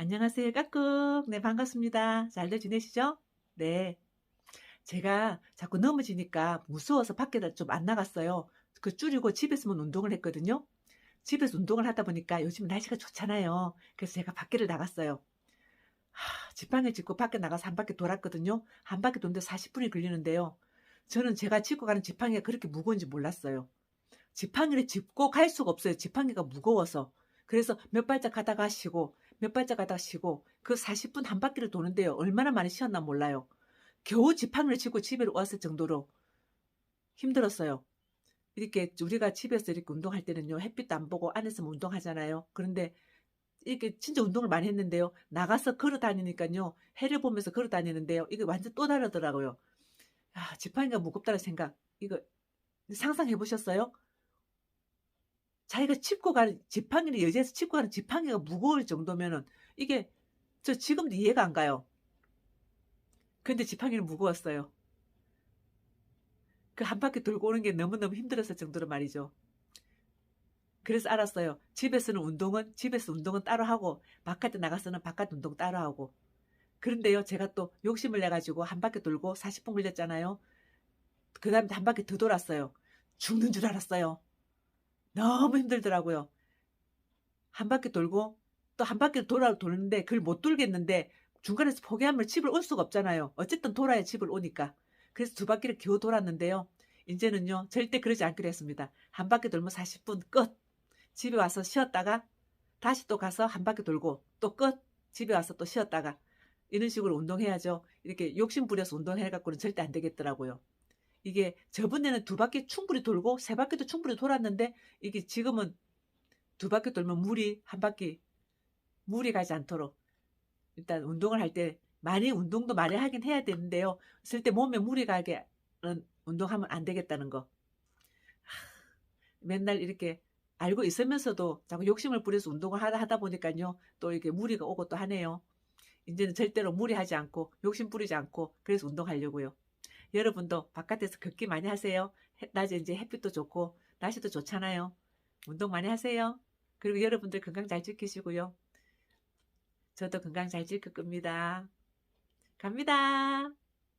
안녕하세요, 까꿍. 네, 반갑습니다. 잘들 지내시죠? 네. 제가 자꾸 넘어지니까 무서워서 밖에 좀안 나갔어요. 그 줄이고 집에서만 운동을 했거든요. 집에서 운동을 하다 보니까 요즘 날씨가 좋잖아요. 그래서 제가 밖에를 나갔어요. 하, 지팡이 짚고 밖에 나가서 한 바퀴 돌았거든요. 한 바퀴 도는데 40분이 걸리는데요. 저는 제가 짚고 가는 지팡이가 그렇게 무거운지 몰랐어요. 지팡이를 짚고 갈 수가 없어요. 지팡이가 무거워서. 그래서 몇 발짝 가다가 쉬고 몇 발짝 가다가 쉬고 그 40분 한 바퀴를 도는데요. 얼마나 많이 쉬었나 몰라요. 겨우 지팡이를 치고 집에 왔을 정도로 힘들었어요. 이렇게 우리가 집에서 이렇게 운동할 때는요. 햇빛도 안 보고 안에서 운동하잖아요. 그런데 이렇게 진짜 운동을 많이 했는데요. 나가서 걸어 다니니까요. 해를 보면서 걸어 다니는데요. 이게 완전 또 다르더라고요. 아, 지팡이가 무겁다는 생각. 이거 상상해 보셨어요? 자기가 짚고 가는 지팡이를 여지에서 짚고 가는 지팡이가 무거울 정도면은 이게 저 지금도 이해가 안 가요. 근데 지팡이는 무거웠어요. 그 한 바퀴 돌고 오는 게 너무너무 힘들었을 정도로 말이죠. 그래서 알았어요. 집에서는 운동은 집에서 운동은 따로 하고 바깥에 나가서는 바깥 운동 따로 하고. 그런데요, 제가 또 욕심을 내 가지고 한 바퀴 돌고 40분 걸렸잖아요. 그 다음에 한 바퀴 더 돌았어요. 죽는 줄 알았어요. 너무 힘들더라고요. 한 바퀴 돌고 또 한 바퀴 돌아 돌는데 그걸 못 돌겠는데 중간에서 포기하면 집을 올 수가 없잖아요. 어쨌든 돌아야 집을 오니까. 그래서 두 바퀴를 겨우 돌았는데요. 이제는요, 절대 그러지 않기로 했습니다. 한 바퀴 돌면 40분 끝. 집에 와서 쉬었다가 다시 또 가서 한 바퀴 돌고 또 끝. 집에 와서 또 쉬었다가 이런 식으로 운동해야죠. 이렇게 욕심 부려서 운동해 갖고는 절대 안 되겠더라고요. 이게 저번에는 두 바퀴 충분히 돌고 세 바퀴도 충분히 돌았는데 이게 지금은 두 바퀴 돌면 물이 한 바퀴 물이 가지 않도록 일단 운동을 할 때 많이 운동도 많이 하긴 해야 되는데요. 쓸때 몸에 물이 가게 운동하면 안 되겠다는 거. 하, 맨날 이렇게 알고 있으면서도 자꾸 욕심을 부려서 운동을 하다, 하다 보니까요. 또 이게 무리가 오고 또 하네요. 이제는 절대로 무리하지 않고 욕심 부리지 않고 그래서 운동하려고요. 여러분도 바깥에서 걷기 많이 하세요. 해- 낮에 이제 햇빛도 좋고 날씨도 좋잖아요. 운동 많이 하세요. 그리고 여러분들 건강 잘 지키시고요. 저도 건강 잘 지킬 겁니다. 갑니다.